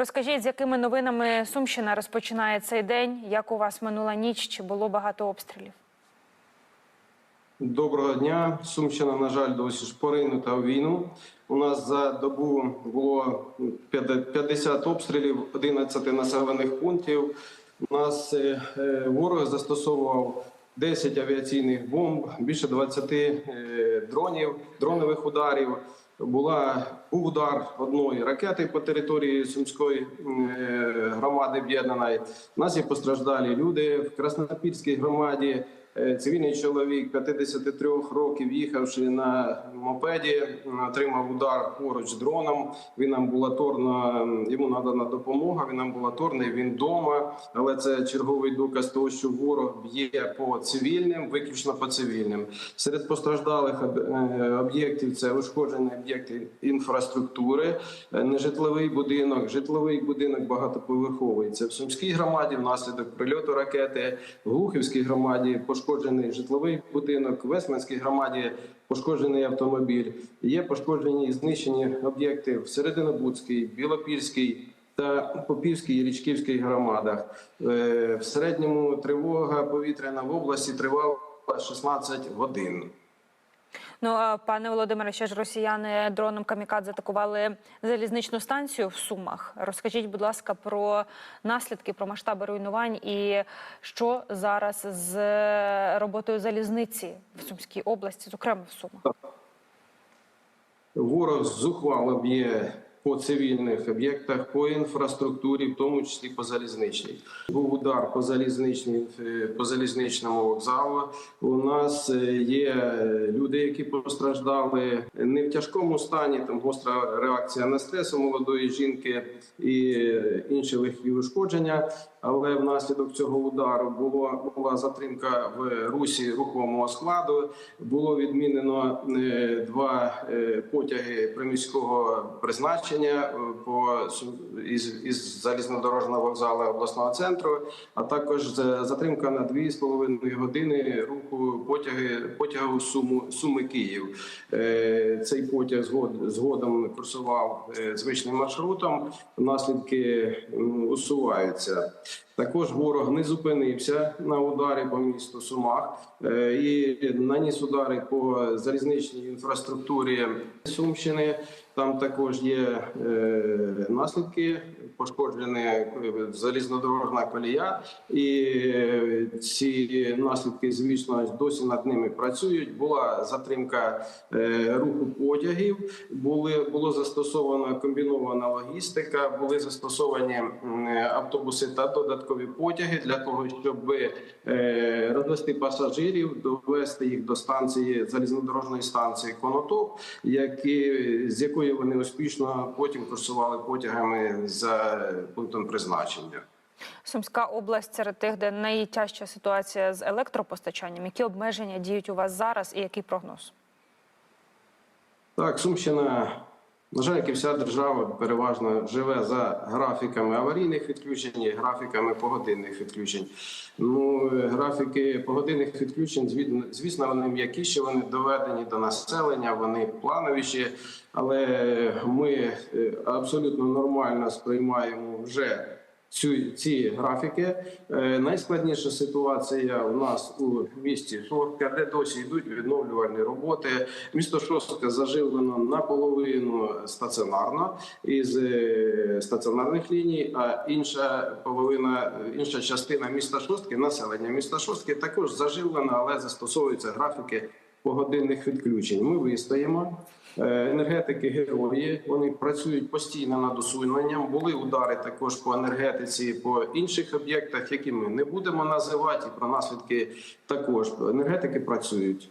Розкажіть, з якими новинами Сумщина розпочинає цей день? Як у вас минула ніч? Чи було багато обстрілів? Доброго дня. Сумщина, на жаль, досі ж поринута у війну. У нас за добу було 50 обстрілів, 11 населених пунктів. У нас е, е, ворог застосовував 10 авіаційних бомб, більше 20 е, дронів, дронових ударів. Була був удар одної ракети по території Сумської е, громади об'єднаної. У нас є постраждалі люди в Краснопільській громаді. Е, Цивільний чоловік 53 років, їхавши на мопеді, отримав удар поруч дроном. Він амбулаторно йому надана допомога. Він амбулаторний, він вдома. Але це черговий доказ того, що ворог б'є по цивільним, виключно по цивільним. Серед постраждалих е, об'єктів це ушкоджені об'єкти інфраструктури, е, нежитловий будинок, житловий будинок багатоповерховий. Це в Сумській громаді внаслідок прильоту ракети, в Глухівській громаді пошкоджений житловий будинок, в Есменській громаді пошкоджений автомобіль. Є пошкоджені і знищені об'єкти в Серединобудській, Білопільській. Та Попівській і Річківській громадах Е, в середньому тривога повітряна в області тривала 16 годин. Ну пане Володимире, ще ж росіяни дроном камікадзе атакували залізничну станцію в Сумах. Розкажіть, будь ласка, про наслідки, про масштаби руйнувань і що зараз з роботою залізниці в Сумській області, зокрема в Сумах. Ворог зухвало б'є по цивільних об'єктах, по інфраструктурі, в тому числі по залізничній. Був удар по залізничній е, по залізничному вокзалу. У нас е, є люди, які постраждали не в тяжкому стані. Там гостра реакція на стрес у молодої жінки і е, інші легкі ушкодження. Але внаслідок цього удару було була затримка в русі рухомого складу. Було відмінено е, два е, потяги приміського призначення е, по із, із залізнодорожнього вокзалу обласного центру, а також за- затримка на 2,5 години руху потяги потягу Суму Суми Київ. Цей потяг згод, згодом курсував звичним маршрутом. Наслідки усуваються. Також ворог не зупинився на ударі по місту Сумах е, і наніс удари по залізничній інфраструктурі Сумщини. Там також є е, наслідки, пошкоджена е, залізнодорожна колія, і е, ці наслідки, звісно, досі над ними працюють. Була затримка е, руху потягів, були було застосовано комбінована логістика, були застосовані автобуси та додаткові потяги для того, щоб розвести пасажирів, довести їх до станції залізнодорожної станції Конотоп, які з якої вони успішно потім курсували потягами за пунктом призначення. Сумська область серед тих, де найтяжча ситуація з електропостачанням. Які обмеження діють у вас зараз, і який прогноз? Так, Сумщина, на жаль, як і вся держава, переважно живе за графіками аварійних відключень і графіками погодинних відключень. Ну, графіки погодинних відключень, звісно, вони м'якіші, вони доведені до населення, вони плановіші, але ми е, абсолютно нормально сприймаємо вже. Цю ці графіки Е, найскладніша ситуація у нас у місті Шостка, де досі йдуть відновлювальні роботи. Місто Шостка заживлено наполовину стаціонарно із е, стаціонарних ліній. А інша половина, інша частина міста Шостки, населення міста Шостки, також заживлено, але застосовуються графіки погодинних відключень. Ми вистоїмо. Е, Енергетики герої вони працюють постійно над усуненням. Були удари також по енергетиці, по інших об'єктах, які ми не будемо називати. І про наслідки також енергетики працюють.